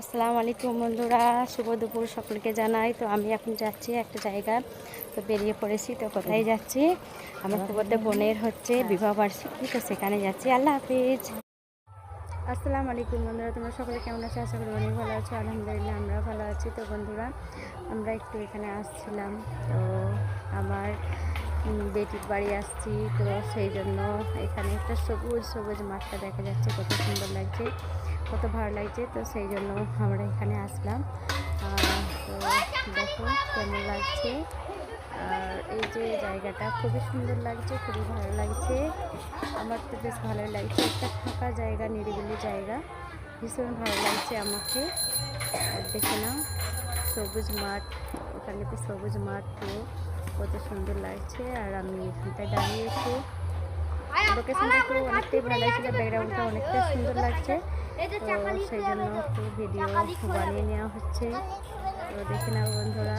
আসসালামু আলাইকুম বন্ধুরা, শুভ দুপুর সকলকে জানাই। তো আমি এখন যাচ্ছি একটা জায়গা, তো বেরিয়ে পড়েছি, তো কোথায় যাচ্ছি? আমার খুবতে বোনের হচ্ছে বিবাহ বার্ষিকী, তো সেখানে যাচ্ছি। আল্লাহ হাফিজ। আসসালামু আলাইকুম বন্ধুরা, তোমরা সকলে কেমন আছো? আশা করি অনেক ভালো আছো। আলহামদুলিল্লাহ আমরা ভালো আছি। তো বন্ধুরা, আমরা একটু এখানে আসছিলাম। তো আমার বেটির বাড়ি আসছি, তো সেই জন্য এখানে একটা সবুজ সবুজ মাঠটা দেখা যাচ্ছে। কত সুন্দর লাগছে। কত ভালো লাগছে, তো সেই জন্য আমরা এখানে আসলাম। তো দেখো কেমন লাগছে। আর এই যে জায়গাটা খুবই সুন্দর লাগছে, খুবই ভালো লাগছে। আমার তো বেশ ভালোই লাগছে, একটা ফাঁকা জায়গা, নিরিবিলি জায়গা। ভীষণ ভালো লাগছে আমাকে। আর দেখে নাও, সবুজ মাঠ, ওখানে তো সবুজ মাঠ পুরো কত সুন্দর লাগছে। আর আমি এখানটায় দাঁড়িয়েছি। লোকেশনটা একটু অনেকটাই ভালো লাগছিল ব্যাকগ্রাউন্ডটা অনেকটা সুন্দর লাগছে। তো সেই জন্য একটু ভিডিও বানিয়ে নেওয়া হচ্ছে। তো দেখে নাও বন্ধুরা।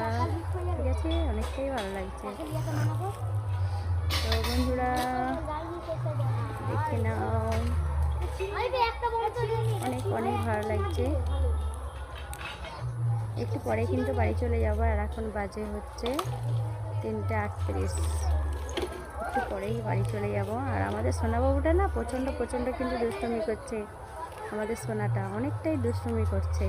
ঠিক আছে? অনেকটাই ভালো লাগছে। তো বন্ধুরা দেখে নাও। অনেক অনেক ভালো লাগছে। একটু পরে কিন্তু বাড়ি চলে যাব আর এখন বাজে হচ্ছে তিনটে আটত্রিশ। পরেই বাড়ি চলে যাব। আর আমাদের সোনাবাবুটা না প্রচণ্ড প্রচণ্ড কিন্তু দুষ্টুমি করছে। আমাদের সোনাটা অনেকটাই দুষ্টুমি করছে।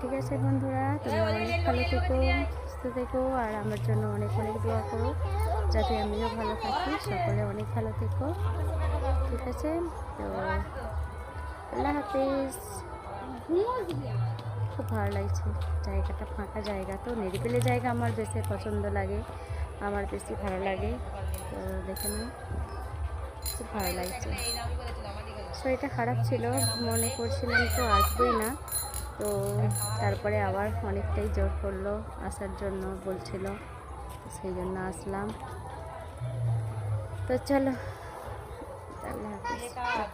ঠিক আছে বন্ধুরা, তোমরা অনেক ভালো থেকো, সুস্থ থেকো, আর আমার জন্য অনেক অনেক দোয়া করো, যাতে আমিও ভালো থাকি, সকলে অনেক ভালো থেকো। ঠিক আছে? তো আল্লাহ হাফিজ। খুব ভালো লাগছে। জায়গাটা ফাঁকা জায়গা তো, নিরিবিলি জায়গা আমার বেশি পছন্দ লাগে। আমার বেশি ভালো লাগে। তো দেখে নাও, খুব ভালো লাগছে। শরীরটা খারাপ ছিল, মনে করছিলাম তো আসবেই না। তো তারপরে আবার অনেকটাই জোর করল, আসার জন্য বলছিল, সেই জন্য আসলাম। তো চলো